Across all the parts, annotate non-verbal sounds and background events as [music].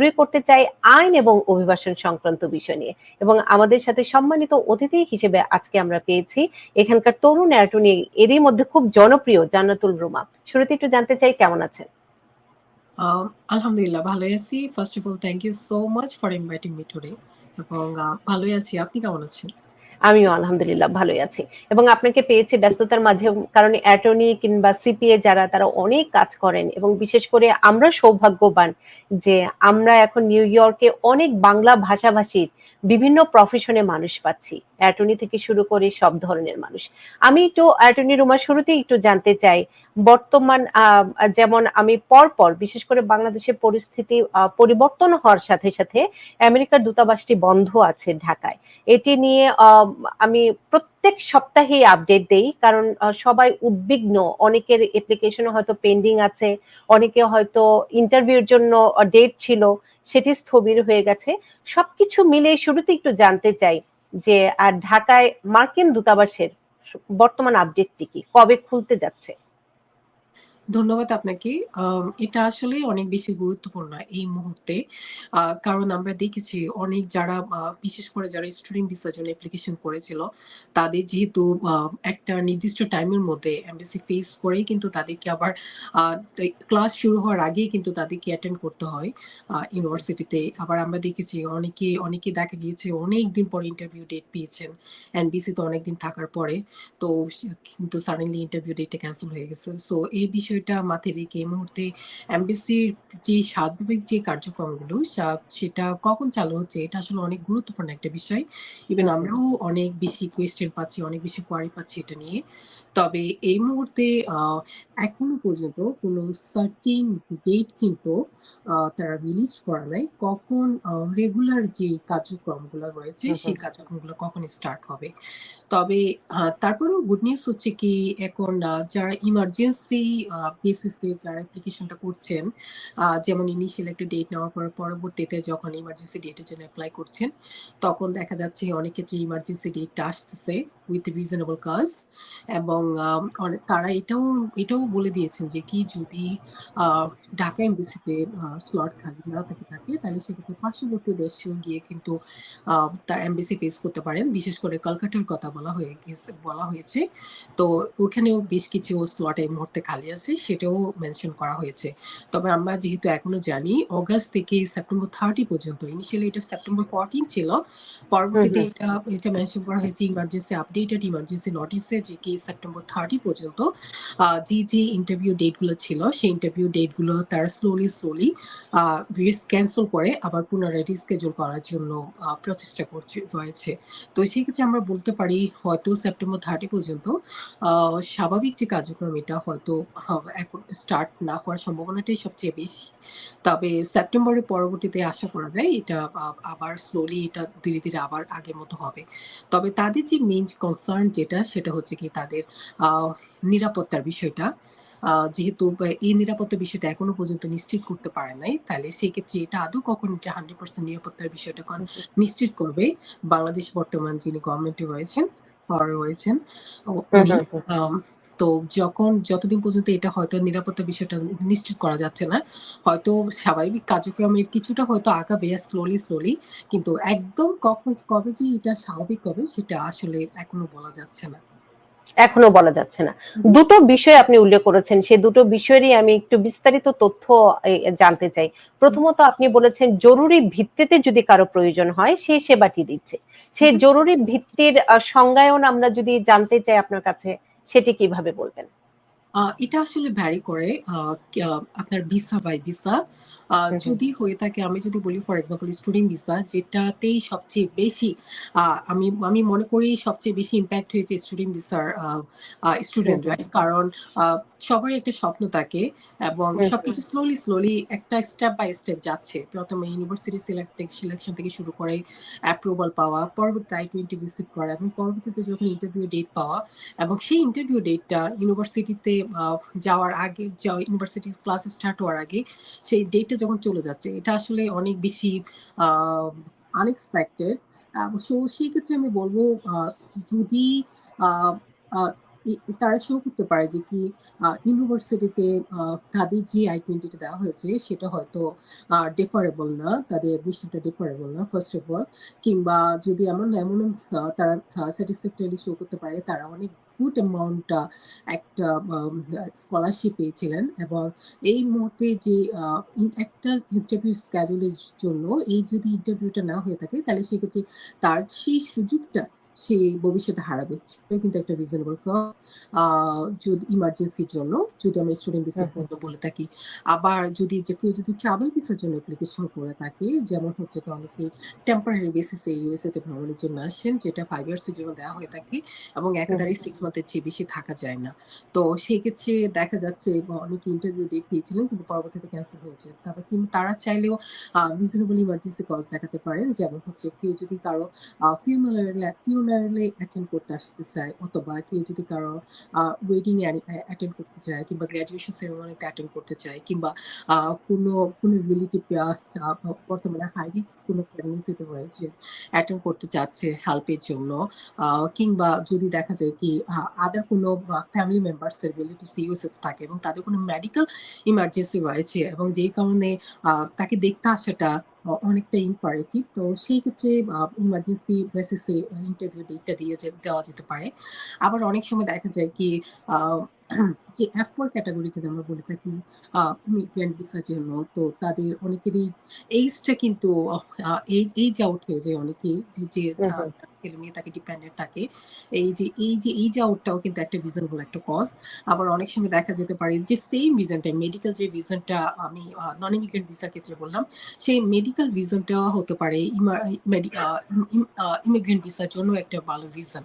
শুরু করতে চাই আইন এবং অভিবাসন সংক্রান্ত বিষয় নিয়ে। এবং আমাদের সাথে সম্মানিত অতিথি হিসেবে আজকে আমরা পেয়েছি এখানকার তরুণ অ্যাটর্নি, এরই মধ্যে খুব জনপ্রিয় জান্নাতুল রুমা। শুরুতে একটু জানতে চাই কেমন আছেন? আলহামদুলিল্লাহ, ভালোই আছি। First of all thank you so much for inviting me today এবং ভালো ভালোই আছি। আপনি কেমন আছেন? আমিও আলহামদুলিল্লাহ ভালোই আছি। এবং আপনাকে পেয়েছি ব্যস্ততার মাঝে কারণে অ্যাটর্নি কিংবা সিপিএ যারা, তারা অনেক কাজ করেন এবং বিশেষ করে আমরা সৌভাগ্যবান যে আমরা এখন নিউ ইয়র্কে অনেক বাংলা ভাষাভাষীর বিভিন্ন প্রফেশনে মানুষ পাচ্ছি। অ্যাটর্নি থেকে শুরু করে সব ধরনের মানুষ। আমি একটু অ্যাটর্নি রুমা শুরুতেই একটু জানতে চাই, বর্তমান যেমন আমি পরপর বিশেষ করে বাংলাদেশের পরিস্থিতি পরিবর্তন হওয়ার সাথে সাথে আমেরিকার দূতাবাসটি বন্ধ আছে ঢাকায়। এটি নিয়ে আমি প্রত্যেক সপ্তাহে আপডেট দেই, কারণ সবাই উদ্বিগ্ন। অনেকের অ্যাপ্লিকেশন হয়তো পেন্ডিং আছে, অনেকে হয়তো ইন্টারভিউর জন্য ডেট ছিল, সেটি স্থবির হয়ে গেছে। সবকিছু মিলে শুরুতে একটু জানতে চাই যে আর ঢাকায় মার্কিন দূতাবাসের বর্তমান আপডেটটি কি? কবে খুলতে যাচ্ছে? ধন্যবাদ আপনাকে। এটা আসলে অনেক বেশি গুরুত্বপূর্ণ এই মুহূর্তে। কারণ আমরা দেখেছি অনেক যারা বিশেষ করে যারা স্টুডেন্ট ভিসার জন্য অ্যাপ্লিকেশন করেছিল, তাদের যেহেতু একটা নির্দিষ্ট টাইমের মধ্যে এমবাসি ফেস করেই কিন্তু তাদেরকে আবার ক্লাস শুরু হওয়ার আগেই কিন্তু তাদেরকে অ্যাটেন্ড করতে হয় ইউনিভার্সিটিতে আবার আমরা দেখেছি অনেকে অনেকে দেখা গিয়েছে অনেক দিন পর ইন্টারভিউ ডেট পেয়েছেন এনবিসিতে অনেকদিন থাকার পরে। তো কিন্তু সাডেনলি ইন্টারভিউ ডেটটা ক্যান্সেল হয়ে গেছে। সো এই বিষয়টা মাথায় রেখে এই মুহূর্তে এমবিসির যে স্বাভাবিক যে কার্যক্রমগুলো সেটা কখন চালু হচ্ছে এটা আসলে অনেক গুরুত্বপূর্ণ একটা বিষয় ইভেন। আমরাও অনেক বেশি কোয়েশ্চেন পাচ্ছি অনেক বেশি কোয়ারি পাচ্ছি এটা নিয়ে তবে এই মুহূর্তে এখনও পর্যন্ত কোনো সার্টিন ডেট কিন্তু তারা রিলিজ করা নাই কখন রেগুলার যে কার্যক্রমগুলো রয়েছে সেই। কার্যক্রমগুলো কখন স্টার্ট হবে তবে তারপরে তারপরেও গুড নিউজ হচ্ছে কি, এখন যারা ইমার্জেন্সি বেসিসে যারা অ্যাপ্লিকেশনটা করছেন যেমন ইনিশিয়াল একটা ডেট নেওয়ার পর, পরবর্তীতে যখন ইমার্জেন্সি ডেটের জন্য অ্যাপ্লাই করছেন, তখন দেখা যাচ্ছে অনেক ক্ষেত্রে ইমার্জেন্সি ডেটটা আসতেছে। উইথ রিজনেবল কাজ এবং তারা এটাও এটাও বলে দিয়েছেন যে কি যদি ঢাকা এমবিসিতে স্লট খালি না থেকে থাকে তাহলে সেক্ষেত্রে পার্শ্ববর্তী দেশেও গিয়ে কিন্তু তার এমবিসি ফেস করতে পারেন। বিশেষ করে কলকাতার কথা বলা হয়ে গেছে বলা হয়েছে। তো ওখানেও বেশ কিছু স্লট এই মুহূর্তে খালি আছে সেটাও মেনশন করা হয়েছে। তবে আমরা যেহেতু এখনও জানি অগাস্ট থেকে সেপ্টেম্বর থার্টি পর্যন্ত ইনিশিয়ালি এটা সেপ্টেম্বর ফোরটিন ছিল পরবর্তীতে এটা এটা মেনশন করা হয়েছে ইমার্জেন্সি আপডেটেড ইমার্জেন্সি নোটিসে যে কি সেপ্টেম্বর থার্টি পর্যন্ত যে যে ইন্টারভিউ ডেটগুলো ছিল, সেই ইন্টারভিউ ডেটগুলো তারা স্লোলি স্লোলি ক্যান্সেল করে আবার পুনরায় রিস্কেজুল করার জন্য প্রচেষ্টা করছে, রয়েছে। তো সেক্ষেত্রে আমরা বলতে পারি, হয়তো সেপ্টেম্বর থার্টি পর্যন্ত স্বাভাবিক যে কার্যক্রম এটা হয়তো এখন স্টার্ট না হওয়ার সম্ভাবনাটাই সবচেয়ে বেশি। তবে সেপ্টেম্বরের পরবর্তীতে আশা করা যায়, এটা আবার স্লোলি এটা ধীরে ধীরে আবার আগের মতো হবে। তবে তাদের যে মেইন কনসার্ন যেটা সেটা হচ্ছে কি তাদের নিরাপত্তার বিষয়টা যেহেতু এই নিরাপত্তা বিষয়টা এখনও পর্যন্ত নিশ্চিত করতে পারে নাই তাহলে সেক্ষেত্রে এটা আদৌ কখন এটা হান্ড্রেড পার্সেন্ট নিরাপত্তার বিষয়টা হুম। নিশ্চিত করবে বাংলাদেশ বর্তমান যিনি গভর্নমেন্টে রয়েছেন রয়েছেন উনি তো যখন যতদিন পর্যন্ত এটা হয়তো নিরাপত্তা বিষয়টা নিশ্চিত করা যাচ্ছে না হয়তো স্বাভাবিক কার্যক্রমের কিছুটা হয়তো আগাবে স্লোলি স্লোলি কিন্তু একদম কখন কবে যে এটা স্বাভাবিক হবে সেটা আসলে এখনও বলা যাচ্ছে না। এখনও বলা যাচ্ছে না। দুটো বিষয় আপনি উল্লেখ করেছেন সে দুটো বিষয়েরই আমি একটু বিস্তারিত তথ্য জানতে চাই। প্রথমত আপনি বলেছেন জরুরি ভিত্তিতে যদি কারও প্রয়োজন হয় সে সেবাটি দিচ্ছে। সেই জরুরি ভিত্তির সংজ্ঞায়ন আমরা যদি জানতে চাই আপনার কাছে সেটি কীভাবে বলবেন? এটা আসলে ভ্যারি করে আপনার ভিসা বাই ভিসা। যদি হয়ে থাকে আমি যদি বলি ফর এক্সাম্পল স্টুডেন্ট ভিসা যেটাতেই সবচেয়ে বেশি আমি আমি মনে করি সবচেয়ে বেশি ইম্প্যাক্ট হয়েছে স্টুডেন্ট ভিসার স্টুডেন্টরা কারণ সবারই একটা স্বপ্ন থাকে এবং। সবকিছু স্লোলি স্লোলি একটা স্টেপ বাই স্টেপ যাচ্ছে প্রথমে ইউনিভার্সিটি সিলেক্ট সিলেকশন থেকে শুরু করে অ্যাপ্রুভাল পাওয়া পরবর্তী আই টোয়েন্টি রিসিভ করা এবং পরবর্তীতে যখন ইন্টারভিউ ডেট পাওয়া এবং সেই ইন্টারভিউ ডেটটা ইউনিভার্সিটিতে যাওয়ার আগে ক্লাস স্টার্ট হওয়ার আগে, সেই ডেটটা যখন চলে যাচ্ছে, এটা আসলে অনেক বেশি আনএক্সপেক্টেড সো সেই ক্ষেত্রে আমি বলব যদি তারা শো করতে পারে যে কি ইউনিভার্সিটিতে তাদের যে I-20 দেওয়া হয়েছে, সেটা হয়তো ডিফারেবল না। তাদের অ্যাডমিশনটা ডেফারেবল না ফার্স্ট অফ অল। কিংবা যদি এমন এমন তারা আ স্যাটিসফ্যাক্টরিলি শো করতে পারে, তারা অনেক গুড অ্যামাউন্ট একটা স্কলারশিপ পেয়েছিলেন এবং এই মুহূর্তে যে একটা ইন্টারভিউ স্ক্যাজুলের জন্য এই যদি ইন্টারভিউটা না হয়ে থাকে, তাহলে সেক্ষেত্রে তার সেই সুযোগটা সে ভবিষ্যতে হারাবে। কিন্তু একটা রিজনেবল যদি ইমার্জেন্সির জন্য যদি আমরা স্টুডেন্ট ভিসার। কথা বলে থাকি। আবার যদি যে কেউ যদি ট্রাভেল ভিসার জন্য অ্যাপ্লিকেশন করে থাকে, যেমন হচ্ছে অনেকে টেম্পোরারি বেসিস ইউএসএ তে ভ্রমণের জন্য আসেন যেটা 5 ইয়ার্স এর জন্য দেওয়া হয়ে থাকে এবং হুম। 6 মান্থের চেয়ে বেশি থাকা যায় না। তো সেক্ষেত্রে দেখা যাচ্ছে অনেকে ইন্টারভিউ ডেট পেয়েছিলেন কিন্তু পরবর্তীতে ক্যানসেল হয়েছে। তারপর কিন্তু তারা চাইলেও রিজনেবল ইমার্জেন্সি কজ দেখাতে পারেন। যেমন হচ্ছে কেউ যদি কারও আ ফিউনারাল এ অ্যাটেন্ড করতে আসতে চায় অথবা কেউ যদি কারও ওয়েডিং অ্যাটেন্ড করতে চায় কিংবা গ্র্যাজুয়েশন সেরেমনিতে অ্যাটেন্ড করতে চায় কিংবা কোনো, কোনো রিলেটিভ বর্তমানে হাই রিস্ক কোনো প্রেগন্যান্সি তে হয়েছে, অ্যাটেন্ড করতে চাচ্ছে হেল্পের জন্য। কিংবা যদি দেখা যায় কি আদার কোনো ফ্যামিলি মেম্বারস এর রিলেটিভস ইউএসএ তে থাকে এবং তাদের কোনো মেডিকেল ইমার্জেন্সি হয়েছে এবং যেই কারণে তাকে দেখতে আসাটা অনেকটা ইম্পারেটিভ। তো সেই ক্ষেত্রে ইমার্জেন্সি বেসিসে ইন্টারভিউ ডেটটা দিয়ে দেওয়া যেতে পারে। আবার অনেক সময় দেখা যায় কি [clears throat] যে এফ ফোর ক্যাটাগরি যদি আমরা বলে থাকি ইমিগ্রেন্ট ভিসার জন্য তো তাদের অনেকেরই এইজটা কিন্তু এইজ এইজ আউট হয়ে যায় অনেকেই যে, যে হুম, ছেলে-মেয়ে তাকে ডিপেন্ডেন্ট থাকে। এই যে এই যে এইজ আউটটাও কিন্তু একটা রিজনেবল একটা কজ। আবার অনেক সময় দেখা যেতে পারে যে সেইম রিজনটা মেডিকেল যে রিজনটা আমি নন ইমিগ্রেন্ট ভিসার ক্ষেত্রে বললাম, সেই মেডিকেল রিজনটা হতে পারে ইমিগ্রেন্ট ভিসার জন্য একটা ভালো রিজন।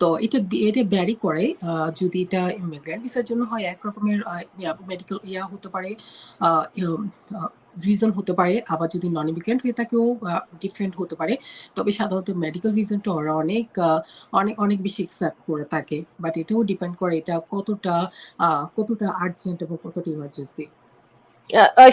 তো এটা এটা ব্যারি করে যদি এটা ইমিগ্রেন্ট ভিসার জন্য হয় এক রকমের মেডিকেল ইয়া হতে পারে রিজন হতে পারে। আবার যদি নন ইমিগ্রেন্ট হয়ে থাকেও ডিফারেন্ট হতে পারে। তবে সাধারণত মেডিকেল রিজনটা ওরা অনেক অনেক, অনেক বেশি অ্যাকসেপ্ট করে থাকে। বাট এটাও ডিপেন্ড করে এটা কতটা কতটা আর্জেন্ট এবং কতটা ইমার্জেন্সি।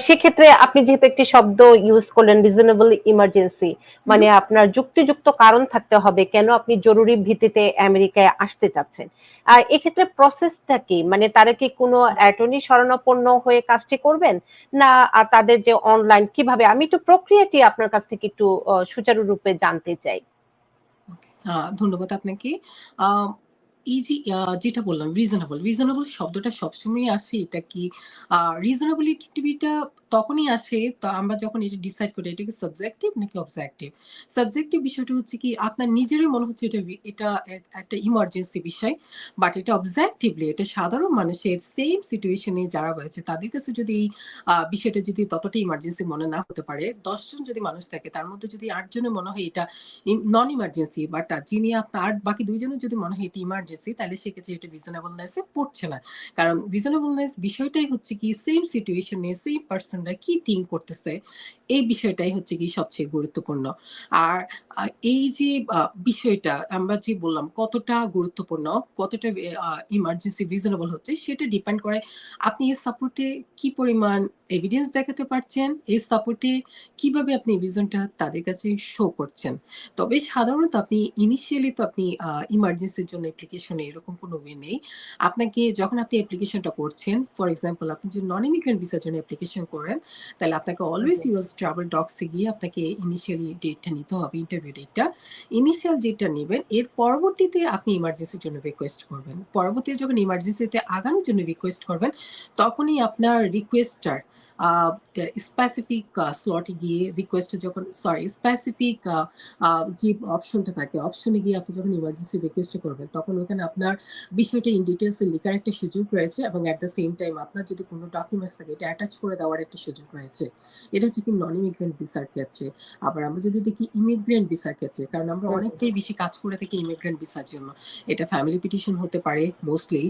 সেক্ষেত্রে আপনি যেহেতু একটি শব্দ ইউস করলেন রিজনেবল ইমার্জেন্সি মানে আপনার যুক্তিযুক্ত কারণ থাকতে হবে কেন আপনি জরুরি ভিত্তিতে আমেরিকায় আসতে চাচ্ছেন। আ এক্ষেত্রে প্রসেসটা কি? মানে তারা কি কোনো অ্যাটর্নি শরণাপন্ন হয়ে কাজটি করবেন? না তাদের যে অনলাইন কীভাবে আমি একটু প্রক্রিয়াটি আপনার কাছ থেকে একটু সুচারুরূপে জানতে চাই। ধন্যবাদ আপনাকে। আ যেটা বললাম রিজনেবল, রিজনেবল শব্দটা সবসময় আসে এটা কি আ রিজনেবিলিটি টা তখনই আসে তো আমরা যখন এটা ডিসাইড করি এটা কি সাবজেক্টিভ নাকি অবজেক্টিভ। সাবজেক্টিভ বিষয়টা হচ্ছে কি আপনার নিজেরই মনে হচ্ছে এটা এটা একটা ইমার্জেন্সি বিষয়। বাট এটা অবজেক্টিভলি এটা সাধারণ মানুষের সেম সিচুয়েশন যারা রয়েছে তাদের কাছে যদি এই বিষয়টা যদি ততটা ইমার্জেন্সি মনে না হতে পারে, ১০ জন যদি মানুষ থাকে তার মধ্যে যদি ৮ জনের মনে হয় এটা নন ইমার্জেন্সি বাট যিনি আপনার বাকি ২ জনের যদি মনে হয় এটা ইমার্জেন্সি তাহলে সেক্ষেত্রে এটা রিজনেবলনেস পড়ছে না। কারণ রিজনেবলনেস বিষয়টাই হচ্ছে কি সেম সিচুয়েশন সেম পারসন রা কি থিংক করতেছে এই বিষয়টাই হচ্ছে গিয়ে সবচেয়ে গুরুত্বপূর্ণ। আর এই যে বিষয়টা আমরা যে বললাম কতটা গুরুত্বপূর্ণ, কতটা ইমার্জেন্সি রিজনেবল হচ্ছে সেটা ডিপেন্ড করে আপনি এর সাপোর্টে কি পরিমাণ এভিডেন্স দেখাতে পারছেন, এর সাপোর্টে কীভাবে আপনি রিজনটা তাদের কাছে শো করছেন। তবে সাধারণত আপনি ইনিশিয়ালি তো আপনি ইমার্জেন্সির জন্য অ্যাপ্লিকেশন এ এরকম কোনো ওয়ে নেই। আপনাকে যখন আপনি অ্যাপ্লিকেশনটা করছেন, ফর এক্সাম্পল আপনি যদি নন ইমিগ্রেন্ট ভিসার জন্য অ্যাপ্লিকেশন করেন, তাহলে আপনাকে অলওয়েজ। ইউএস ট্রাভেল ডক্স গিয়ে আপনাকে ইনিশিয়ালি ডেটটা নিতে হবে, ইন্টারভিউ ডেটটা। ইনিশিয়াল যেটা নেবেন এর পরবর্তীতে আপনি ইমার্জেন্সির জন্য রিকোয়েস্ট করবেন। পরবর্তীতে যখন ইমার্জেন্সিতে আগানোর জন্য রিকোয়েস্ট করবেন, তখনই আপনার রিকোয়েস্টার স্পেসিফিক স্লট এ গিয়ে রিকোয়েস্ট যখন সরি স্পেসিফিক আ আ যে অপশনটা থাকে, অপশন গিয়ে আপনি যখন ইমার্জেন্সি রিকোয়েস্ট করবেন, তখন ওখানে আপনার বিষয়টা ইন ডিটেইলস এ লেখার একটা সুযোগ রয়েছে এবং এট দ্যা সেম টাইম আপনার যদি কোনো ডকুমেন্টস থাকে এটা অ্যাটাচ করে দেওয়ার একটা সুযোগ রয়েছে। এটা হচ্ছে কি নন ইমিগ্রেন্ট ভিসার ক্ষেত্রে। আবার আমরা যদি দেখি ইমিগ্রেন্ট ভিসার ক্ষেত্রে, কারণ আমরা। অনেকটাই বেশি কাজ করে থাকি ইমিগ্রেন্ট ভিসার জন্য। এটা ফ্যামিলি পিটিশন হতে পারে মোস্টলি।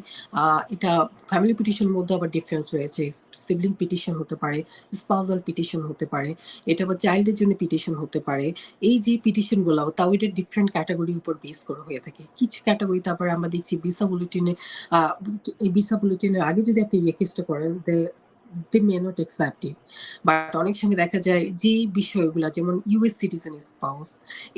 এটা ফ্যামিলি পিটিশন মধ্যে আবার ডিফারেন্স রয়েছে। সিবলিং পিটিশন হতে পারে, স্পাউজাল পিটিশন হতে পারে। এটা আবার চাইল্ডের জন্য পিটিশন হতে পারে। এই যে পিটিশনগুলো তাও এটা ডিফারেন্ট ক্যাটাগরির উপর বেস করে হয়ে থাকে। কিছু ক্যাটাগরিতে আবার আমরা দেখছি ভিসা বুলেটিনে ভিসা বুলেটিনের আগে যদি আপনি রিকোয়েস্ট করেন they may not accept it. But অনেক সময় দেখা যায় যে বিষয়গুলা যেমন ইউএস সিটিজেন স্পাউস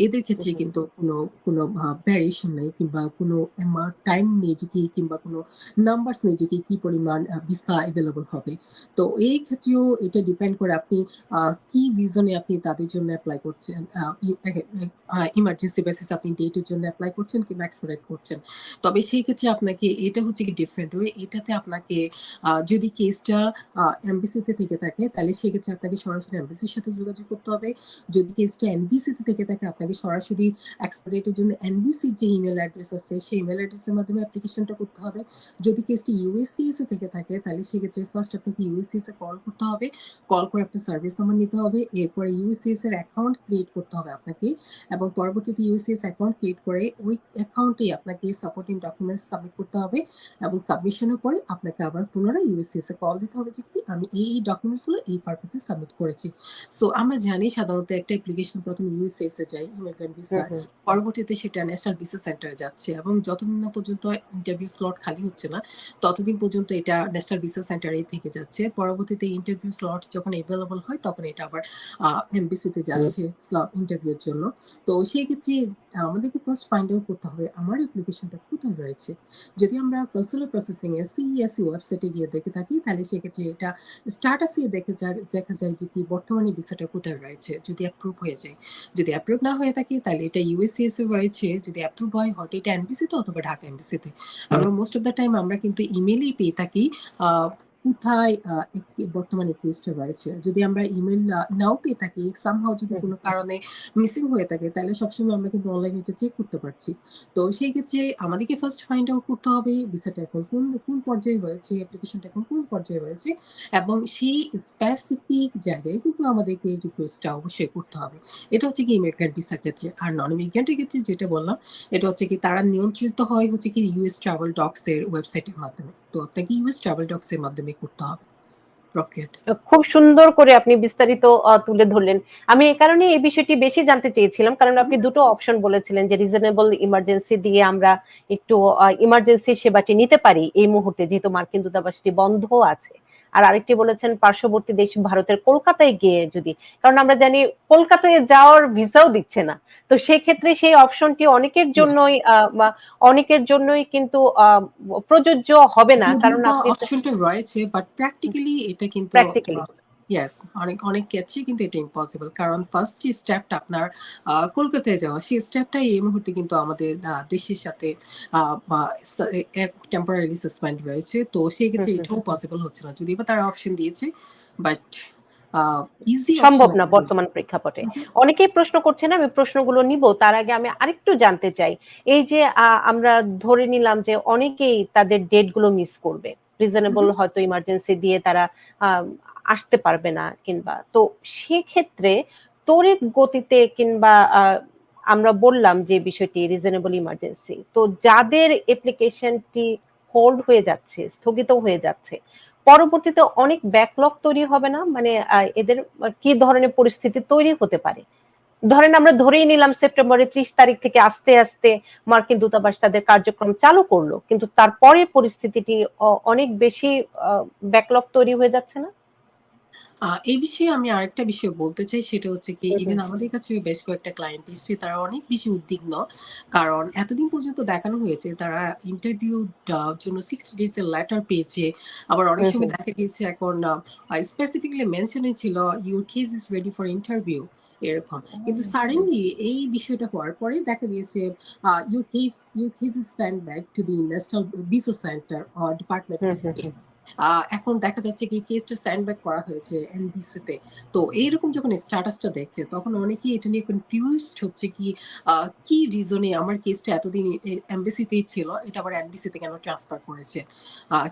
এদের ক্ষেত্রে কিন্তু কোনো কোনো ভ্যারিয়েশন নেই কিংবা কোনো অ্যামাউন্ট টাইম নেই যে কি কিংবা কোনো নাম্বারস নেই যে কি, কি পরিমাণ ভিসা এভেইলেবল হবে। তো এই ক্ষেত্রেও এটা ডিপেন্ড করে আপনি কি রিজনে আপনি তাদের জন্য এপ্লাই করছেন। ইমার্জেন্সি বেসিস আপনি ডেটের জন্য এপ্লাই করছেন কিংবা করছেন। তবে সেই ক্ষেত্রে আপনাকে এটা হচ্ছে কি ডিফারেন্ট ওয়ে এটাতে আপনাকে যদি কেসটা এমবাসিতে থেকে থাকে, তাহলে সেক্ষেত্রে আপনাকে সরাসরি এমবাসির সাথে যোগাযোগ করতে হবে। যদি কেসটা এনবিসিতে থেকে থাকে, আপনাকে সরাসরি এক্সপারেট এর জন্য এনবিসির যে ইমেইল অ্যাড্রেস আছে, সেই ইমেইল অ্যাড্রেসের মাধ্যমে অ্যাপ্লিকেশনটা করতে হবে। যদি কেসটি ইউএসসিএস এ থেকে থাকে, তাহলে সেক্ষেত্রে ফার্স্ট আপনাকে ইউএসসিএস এ কল করতে হবে। কল করে আপনার সার্ভিস নাম্বার নিতে হবে। এরপরে ইউএসসিএস এর অ্যাকাউন্ট ক্রিয়েট করতে হবে আপনাকে এবং পরবর্তীতে ইউএসসিএস অ্যাকাউন্ট ক্রিয়েট করে, ওই অ্যাকাউন্টে আপনাকে সাপোর্টিং ডকুমেন্টস সাবমিট করতে হবে এবং সাবমিশনের পরে আপনাকে আবার পুনরায় ইউএসসিএস এ কল দিতে হবে যে কি আমি এই, এই ডকুমেন্টসগুলো এই পারপাসে সাবমিট করেছি। সো আমরা জানি সাধারণত একটা অ্যাপ্লিকেশন ১ম ইউএসসিএস এ যায় ইমিগ্রেন্ট হু, ভিসার। হু। পরবর্তীতে সেটা ন্যাশনাল ভিসা সেন্টারে যাচ্ছে এবং যতদিন না পর্যন্ত ইন্টারভিউ স্লট খালি হচ্ছে না, ততদিন পর্যন্ত এটা ন্যাশনাল ভিসা সেন্টারেই থেকে যাচ্ছে। পরবর্তীতে ইন্টারভিউ স্লট যখন এভেইলেবল হয় তখন এটা আবার এমবিসিতে যাচ্ছে স্লট ইন্টারভিউ এর জন্য। তো সেই ক্ষেত্রে আমাদেরকে ফার্স্ট ফাইন্ড আউট করতে হবে আমার অ্যাপ্লিকেশনটা কোথায় রয়েছে। যদি আমরা কনসুলার প্রসেসিং এ সিইএসসি ওয়েবসাইটে গিয়ে দেখে থাকি তাহলে সেক্ষেত্রে এটা স্ট্যাটাসে দেখে যা দেখা যায় যে কি বর্তমানে ভিসাটা কোথায় রয়েছে। যদি অ্যাপ্রুভ হয়ে যায়। যদি অ্যাপ্রুভ না হয়ে থাকে তাহলে এটা ইউএসসিএস এ রয়েছে। যদি অ্যাপ্রুভ হয় হয়তো এটা এনবিসিতে অথবা ঢাকা এমবিসিতে। আমরা মোস্ট অফ দ্য টাইম আমরা কিন্তু ইমেলেই পেয়ে থাকি কোথায় বর্তমানে কেসটা রয়েছে। যদি আমরা ইমেইল না নাও পেয়ে থাকি সামহাউ যদি। কোনো কারণে মিসিং হয়ে থাকে তাহলে সবসময় আমরা কিন্তু অনলাইনে এটা চেক করতে পারছি। তো সেই ক্ষেত্রে আমাদেরকে ফার্স্ট ফাইন্ড আউট করতে হবে ভিসাটা এখন কোন, কোন পর্যায়ে রয়েছে, অ্যাপ্লিকেশনটা এখন কোন পর্যায়ে রয়েছে এবং সেই স্পেসিফিক জায়গায় কিন্তু আমাদেরকে রিকোয়েস্টটা অবশ্যই করতে হবে। এটা হচ্ছে কি ইমিগ্রেন্ট ভিসার ক্ষেত্রে। আর নন ইমিগ্রেন্ট এর ক্ষেত্রে যেটা বললাম এটা হচ্ছে কি তারা নিয়ন্ত্রিত হয় হচ্ছে কি ইউএস ট্রাভেল ডকস এর ওয়েবসাইটের মাধ্যমে। তো আপনাকে ইউএস ট্রাভেল ডক্স এর মাধ্যমে করতে হবে খুব সুন্দর করে আপনি বিস্তারিত তুলে ধরলেন। আমি এ কারণে এই বিষয়টি বেশি জানতে চেয়েছিলাম। কারণ আপনি দুটো অপশন বলেছিলেন যে রিজনেবল ইমার্জেন্সি দিয়ে আমরা একটু ইমার্জেন্সি সেবাটি নিতে পারি এই মুহূর্তে যেহেতু মার্কিন দূতাবাসটি বন্ধ আছে। আর আরেকটি বলেছেন পার্শ্ববর্তী দেশ ভারতের কলকাতায় গিয়ে যদি কারণ আমরা জানি কলকাতায় যাওয়ার ভিসাও দিচ্ছে না। তো সেক্ষেত্রে সেই অপশনটি অনেকের জন্যই অনেকের জন্যই কিন্তু প্রযোজ্য হবে না। কারণ আপনি অপশনটা রয়েছে বাট প্র্যাকটিক্যালি এটা কিন্তু ইয়েস অনেক, অনেক ক্ষেত্রেই কিন্তু এটা ইম্পসিবল। কারণ ফার্স্ট যে স্টেপটা আপনার কলকাতায় যাওয়া সেই স্টেপটাই এই মুহূর্তে কিন্তু আমাদের দেশের সাথে এক টেম্পোরারিলি সাসপেন্ড রয়েছে। তো সেই ক্ষেত্রে এটাও পসিবল হচ্ছে না। যদিও বা তারা অপশন দিয়েছে বাট সম্ভব না বর্তমান প্রেক্ষাপটে। অনেকেই প্রশ্ন করছেন আমি প্রশ্নগুলো নিব। তার আগে আমি আরেকটু জানতে চাই। এই যে আমরা ধরে নিলাম যে অনেকেই তাদের ডেটগুলো মিস করবে। রিজনেবল। হয়তো ইমার্জেন্সি দিয়ে তারা আসতে পারবে না কিংবা তো সেক্ষেত্রে তড়িৎ গতিতে কিংবা আমরা বললাম যে বিষয়টি রিজনেবল ইমার্জেন্সি। তো যাদের অ্যাপ্লিকেশনটি হোল্ড হয়ে যাচ্ছে, স্থগিত হয়ে যাচ্ছে, পরবর্তীতে অনেক ব্যাকলগ তৈরি হবে না? মানে এদের কি ধরনের পরিস্থিতি তৈরি হতে পারে? ধরেন আমরা ধরেই নিলাম সেপ্টেম্বরের ৩০ তারিখ থেকে আস্তে, আস্তে মার্কিন দূতাবাস তাদের কার্যক্রম চালু করল কিন্তু তারপরে পরিস্থিতিটি অনেক বেশি ব্যাকলগ তৈরি হয়ে যাচ্ছে না? আ এই বিষয়ে আমি আরেকটা বিষয় বলতে চাই সেটা হচ্ছে কি হু, হু। ইভেন আমাদের কাছেও বেশ কয়েকটা ক্লায়েন্ট এসছে তারা অনেক বেশি উদ্বিগ্ন। কারণ এতদিন পর্যন্ত দেখানো হয়েছে তারা ইন্টারভিউ আ জন্য 60 ডেজ এর লেটার পেয়েছে। আবার অনেক হু, সময় হু। দেখা গিয়েছে এখন আ স্পেসিফিক্যালি মেনশন এ ছিল your case is ready for interview এরকম। কিন্তু সাডেনলি এই বিষয়টা হওয়ার পরে দেখা গিয়েছে আ your case your case is sent back to the national visa centre or department uh, of uh, state. Uh. Uh এখন দেখা যাচ্ছে কি কেসটা স্যান্ডব্যাক ব্যাক করা হয়েছে এনবিসিতে। তো এইরকম যখন স্ট্যাটাসটা দেখছে তখন অনেকেই এটা নিয়ে কনফিউজড হচ্ছে কি কি রিজনে আমার কেসটা এতদিন এমবিসিতেই ছিল। এটা আবার এনবিসিতে কেন ট্রান্সফার করেছে?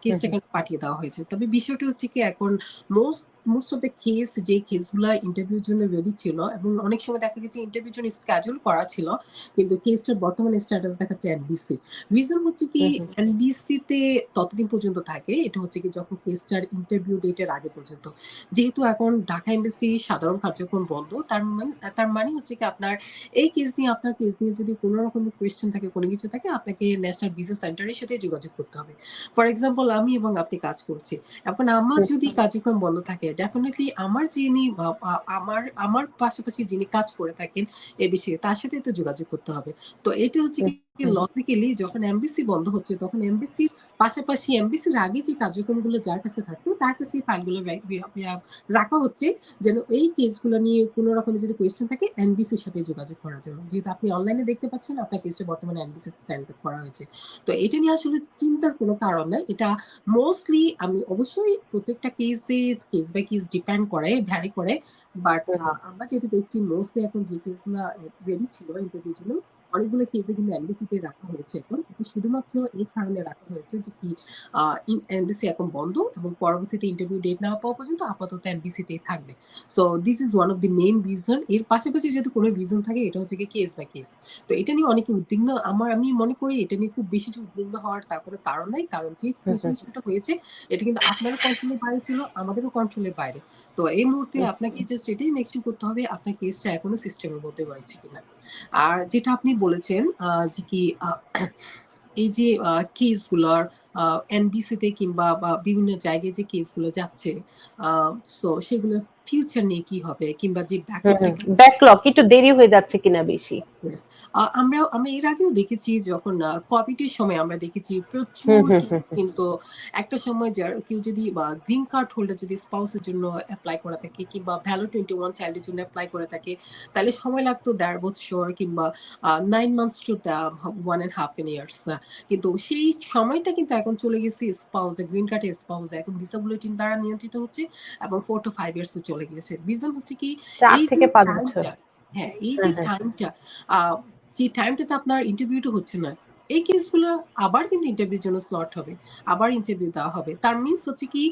কেসটা কেন পাঠিয়ে দেওয়া হয়েছে? তবে বিষয়টা হচ্ছে কি এখন most most of the case যে কেসগুলা ইন্টারভিউর জন্য রেডি ছিল এবং অনেক সময় দেখা গেছে ইন্টারভিউর জন্য স্কেজুল করা ছিল কিন্তু কেসটার বর্তমানে স্ট্যাটাস দেখাচ্ছে এনবিসি রিজন হচ্ছে কি। এনবিসিতে ততদিন পর্যন্ত থাকে এটা হচ্ছে কি যখন কেসটার ইন্টারভিউ ডেটের আগে পর্যন্ত যেহেতু এখন ঢাকা এমবিসি সাধারণ কার্যক্রম বন্ধ তার মানে তার মানে হচ্ছে কি আপনার এই কেস নিয়ে আপনার কেস নিয়ে যদি কোনো রকমের কোয়েশ্চেন থাকে কোনো কিছু থাকে আপনাকে ন্যাশনাল ভিসা সেন্টারের সাথে যোগাযোগ করতে হবে ফর এক্সাম্পল আমি এবং আপনি কাজ করছি এখন আমার। যদি কার্যক্রম বন্ধ থাকে ডেফিনেটলি আমার যিনি আমার আমার পাশাপাশি যিনি কাজ করে থাকেন এ বিষয়ে তার সাথে তো যোগাযোগ করতে হবে তো এটা হচ্ছে। লজিক্যালি যখন এমবিসি বন্ধ হচ্ছে তখন এমবিসির পাশাপাশি এমবিসির আগে যে কার্যক্রমগুলো যার কাছে থাকতো তার কাছে এই ফাইলগুলো রাখা হচ্ছে যেন এই কেসগুলো নিয়ে কোনো রকমের যদি কোয়েশ্চেন থাকে এনবিসির সাথে যোগাযোগ করার জন্য। যেহেতু আপনি অনলাইনে দেখতে পাচ্ছেন আপনার কেসটা বর্তমানে এনবিসিতে সেন্ড করা হয়েছে। তো এটা নিয়ে আসলে চিন্তার কোনো কারণ নাই। এটা মোস্টলি আমি অবশ্যই প্রত্যেকটা কেসে কেস বাই কেস ডিপেন্ড করে ভ্যারি করে। বাট। আমরা যেটা দেখছি মোস্টলি এখন যে কেসগুলো রেডি ছিল ইন্টারভিউ জন্য অনেকগুলো কেসে কিন্তু এনবিসিতে রাখা হয়েছে এখন। এটা শুধুমাত্র এই কারণে রাখা হয়েছে যে কি এনবিসি এখন বন্ধ এবং পরবর্তীতে ইন্টারভিউ ডেট না পাওয়া পর্যন্ত আপাতত এনবিসিতেই থাকবে। So this is one of the main reason এর পাশাপাশি যদি কোনো রিজন থাকে এটা হচ্ছে কি কেস বাই কেস তো এটা নিয়ে অনেকে উদ্বিগ্ন। আমার আমি মনে করি এটা নিয়ে খুব বেশি উদ্বিগ্ন হওয়ার তার কোনো কারণ নাই কারণ যে। সিচুয়েশনটা হয়েছে এটা কিন্তু আপনারও কন্ট্রোলের বাইরে ছিল আমাদেরও কন্ট্রোলের বাইরে। তো এই মুহূর্তে আপনাকে জাস্ট এটাই মেক করতে হবে আপনার কেসটা এখনও সিস্টেমের মধ্যে রয়েছে কিনা। আর যেটা আপনি বলেছেন যে কি এই যে কেসগুলোর এনবিসিতে কিংবা বা বিভিন্ন জায়গায় যে কেসগুলো যাচ্ছে সো সেগুলো ফিউচার নিয়ে কি হবে? কিংবা যে ব্যাকলগ একটু দেরি হয়ে যাচ্ছে কিনা বেশি? আমরা আমরা এর আগেও দেখেছি যখন কোভিডের সময় আমরা দেখেছি প্রচুর। কিন্তু একটা সময় যার কেউ যদি গ্রিন কার্ড হোল্ডার যদি স্পাউসের জন্য অ্যাপ্লাই করা থাকে কিংবা ভ্যালো টোয়েন্টি ওয়ান চাইল্ডের জন্য অ্যাপ্লাই করে থাকে তাহলে সময় লাগতো দেড় বছর কিংবা nine months to one and half an years কিন্তু সেই সময়টা কিন্তু এখন চলে গেছে স্পাউসে গ্রিন কার্ডের স্পাউসে এখন ভিসা বুলেটিন দ্বারা নিয়ন্ত্রিত হচ্ছে এবং ফোর টু ফাইভ ইয়ার্স চলে গেছে রিজন হচ্ছে কি এই থেকে হ্যাঁ এই যে হ্যাঁ, হ্যাঁ। টাইমটা যে টাইমটাতে আপনার ইন্টারভিউটা হচ্ছে না এই কেসগুলো আবার কিন্তু ইন্টারভিউর জন্য স্লট হবে আবার ইন্টারভিউ দেওয়া হবে। তার মিনস হচ্ছে কি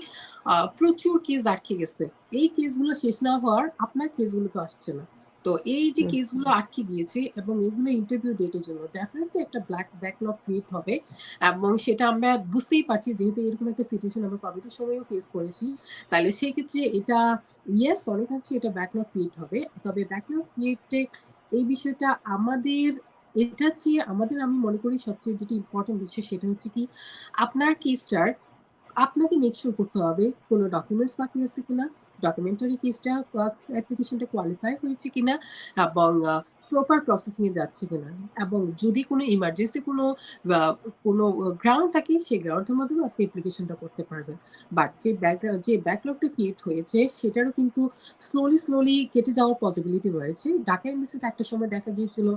আহ, প্রচুর কেস আটকে গেছে। এই কেসগুলো শেষ না হওয়ার আপনার কেসগুলো তো আসছে না। তো এই যে কেসগুলো আটকে গিয়েছে এবং এগুলো ইন্টারভিউ ডেটের জন্য ডেফিনেটলি একটা ব্ল্যাক ব্যাকলগ ক্রিয়েট হবে এবং সেটা আমরা বুঝতেই পারছি যেহেতু এরকম একটা সিচুয়েশন আমরা কোভিডের সময়ও ফেস করেছি। তাহলে সেই ক্ষেত্রে এটা ইয়েস অনেকাংশে এটা ব্যাকলগ ক্রিয়েট হবে। তবে ব্যাকলগ ক্রিয়েটে এই বিষয়টা আমাদের এটা চেয়ে আমাদের আমি মনে করি সবচেয়ে যেটা ইম্পর্টেন্ট বিষয় সেটা হচ্ছে কি আপনার কেসটার আপনাকে মেক করতে হবে কোনো ডকুমেন্টস বাকি আছে কিনা। ডকুমেন্টারি কেসটা অ্যাপ্লিকেশনটা কোয়ালিফাই হয়েছে কিনা এবং প্রপার প্রসেসিং এ যাচ্ছে কিনা এবং যদি কোনো ইমার্জেন্সি কোনো কোনো গ্রাউন্ড থাকে, সেই গ্রাউন্ডের মাধ্যমে আপনি অ্যাপ্লিকেশনটা করতে পারবেন। বাট যে ব্যাকগ্রাউন্ড যে ব্যাকলগটা ক্রিয়েট হয়েছে, সেটারও কিন্তু স্লোলি স্লোলি কেটে যাওয়ার পসিবিলিটি রয়েছে। ঢাকা এমবিসিতে একটা সময় দেখা গিয়েছিল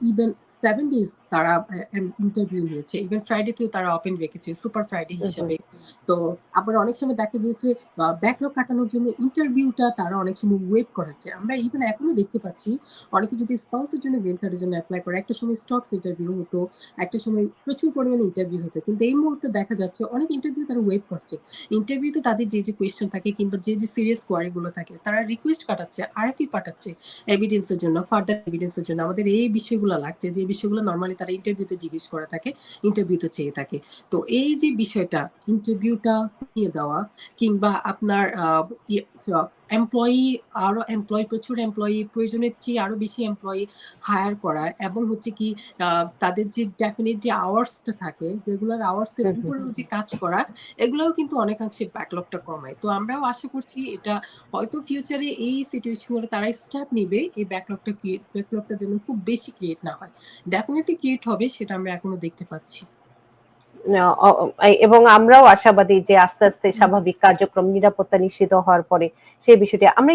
ইভেন সেভেন ডেজ তারা ইন্টারভিউ নিয়েছে। ইভেন ফ্রাইডেতেও তারা ওপেন রেখেছে সুপার ফ্রাইডে হিসাবে। তো আবার অনেক সময় দেখা গিয়েছে ব্যাকলগ কাটানোর জন্য ইন্টারভিউটা তারা অনেক সময় ওয়েট করেছে। আমরা ইভেন এখনও দেখতে পাচ্ছি অনেকে যদি স্পাউসের জন্য গ্রিন কার্ডের জন্য অ্যাপ্লাই করে একটা সময় স্টকস ইন্টারভিউ হতো একটা সময় প্রচুর পরিমাণে ইন্টারভিউ হতো। কিন্তু এই মুহূর্তে দেখা যাচ্ছে অনেক ইন্টারভিউ তারা ওয়েট করছে। ইন্টারভিউতে তাদের যে যে কোয়েশ্চেন থাকে কিংবা যে যে সিরিয়াস কোয়ারিগুলো থাকে তারা রিকোয়েস্ট কাটাচ্ছে আর আরএফি পাঠাচ্ছে এভিডেন্সের জন্য ফার্দার এভিডেন্সের জন্য। আমাদের এই বিষয়গুলো লাগছে যে বিষয়গুলো নর্মালি তারা ইন্টারভিউতে জিজ্ঞেস করে থাকে ইন্টারভিউতে চেয়ে থাকে। তো এই যে বিষয়টা ইন্টারভিউটা নিয়ে দেওয়া কিংবা আপনার এমপ্লয়ি আরও এমপ্লয়ি প্রচুর এমপ্লয়ি প্রয়োজনের চেয়ে আরও বেশি এমপ্লয়ি হায়ার করা এবং হচ্ছে কি তাদের যে ডেফিনেট যে আওয়ার্সটা থাকে রেগুলার আওয়ার্স এর হুম হুম উপরেও যে কাজ করা এগুলোও কিন্তু অনেকাংশে ব্যাকলগটা কমায়। তো আমরাও আশা করছি এটা হয়তো ফিউচারে এই সিচুয়েশনে তারা স্টেপ নিবে এই ব্যাকলগটা ক্রিয়েট ব্যাকলগটা যেন খুব বেশি ক্রিয়েট না হয়। ডেফিনেটলি ক্রিয়েট হবে সেটা আমরা এখনও দেখতে পাচ্ছি। এবং আমরাও আশাবাদী যে আস্তে আস্তে স্বাভাবিক কার্যক্রম নিরাপত্তা নিশ্চিত হওয়ার পরে সেই বিষয়টি আমরা